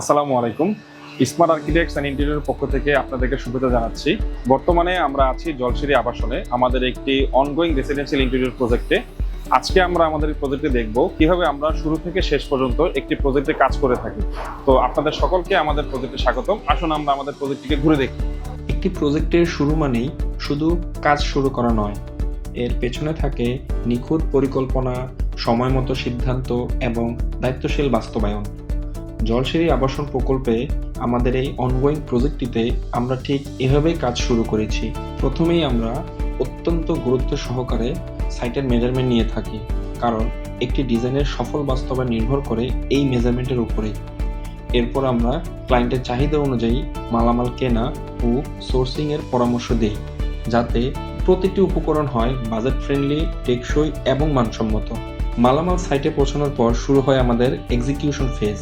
আসসালামু আলাইকুম। Smart architects and interior পক্ষ থেকে আপনাদেরকে শুভেচ্ছা জানাচ্ছি। বর্তমানে আমরা আছি জলসিরি আবাসনে। আমাদের একটি অনগোয়িং রেসিডেন্সিয়াল ইন্টেরিয়র প্রজেক্টে আজকে আমরা আমাদের এই প্রজেক্টে দেখব কীভাবে আমরা শুরু থেকে শেষ পর্যন্ত একটি প্রজেক্টে কাজ করে থাকি। তো আপনাদের সকলকে আমাদের প্রজেক্টে স্বাগতম। আসুন আমরা আমাদের প্রজেক্টটিকে ঘুরে দেখি। একটি প্রজেক্টের শুরু মানেই শুধু কাজ শুরু করা নয়। এর পেছনে থাকে নিখুঁত পরিকল্পনা, সময়মতো সিদ্ধান্ত এবং দায়িত্বশীল বাস্তবায়ন। জলসিরি আবাসন প্রকল্পে আমাদের এই অনগোয়িং প্রজেক্টটিতে আমরা ঠিক এভাবেই কাজ শুরু করেছি। প্রথমেই আমরা অত্যন্ত গুরুত্ব সহকারে সাইটের মেজারমেন্ট নিয়ে থাকি। কারণ একটি ডিজাইনের সফল বাস্তবায়ন নির্ভর করে এই মেজারমেন্টের উপরে এরপর আমরা ক্লায়েন্টের চাহিদা অনুযায়ী মালামাল কেনা ও সোর্সিং এর পরামর্শ দেই, যাতে প্রতিটি উপকরণ হয় বাজেট ফ্রেন্ডলি টেকসই এবং মানসম্মত। মালামাল সাইটে পৌঁছানোর পর শুরু হয় আমাদের এক্সিকিউশন ফেজ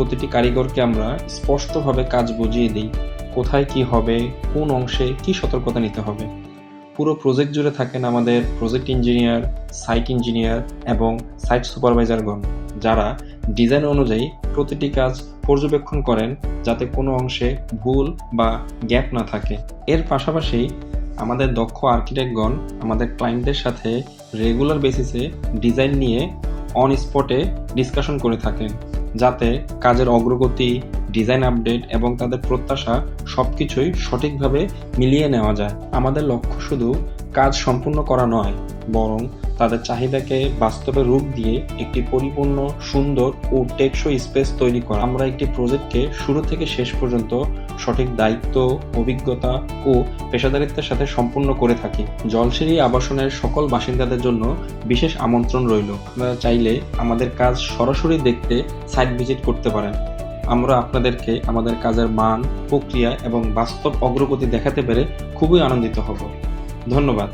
প্রতিটি কারিগরকে আমরা স্পষ্টভাবে কাজ বুঝিয়ে দিই, কোথায় কি হবে, কোন অংশে কি সতর্কতা নিতে হবে। পুরো প্রজেক্ট জুড়ে থাকেন আমাদের প্রজেক্ট ইঞ্জিনিয়ার, সাইট ইঞ্জিনিয়ার এবং সাইট সুপারভাইজারগণ, যারা ডিজাইন অনুযায়ী প্রতিটি কাজ পর্যবেক্ষণ করেন যাতে কোনো অংশে ভুল বা গ্যাপ না থাকে। এর পাশাপাশি আমাদের দক্ষ আর্কিটেক্টগণ আমাদের ক্লায়েন্টদের সাথে রেগুলার বেসিসে ডিজাইন নিয়ে অন স্পটে ডিসকাশন করে থাকেন। যাতে কাজের অগ্রগতি ডিজাইন আপডেট এবং তাদের প্রত্যাশা সবকিছুই সঠিকভাবে মিলিয়ে নেওয়া যায়। আমাদের লক্ষ্য শুধু কাজ সম্পূর্ণ করা নয়, বরং তাদের চাহিদাকে বাস্তবে রূপ দিয়ে একটি পরিপূর্ণ, সুন্দর ও টেকসই স্পেস তৈরি করা। আমরা একটি প্রজেক্টকে শুরু থেকে শেষ পর্যন্ত সঠিক দায়িত্ব, অভিজ্ঞতা ও পেশাদারিত্বের সাথে সম্পূর্ণ করে থাকি। জলসিরি আবাসনের সকল বাসিন্দাদের জন্য বিশেষ আমন্ত্রণ রইল। আপনারা চাইলে আমাদের কাজ সরাসরি দেখতে সাইট ভিজিট করতে পারেন। আমরা আপনাদেরকে আমাদের কাজের মান, প্রক্রিয়া এবং বাস্তব অগ্রগতি দেখাতে পেরে খুবই আনন্দিত হব। ধন্যবাদ।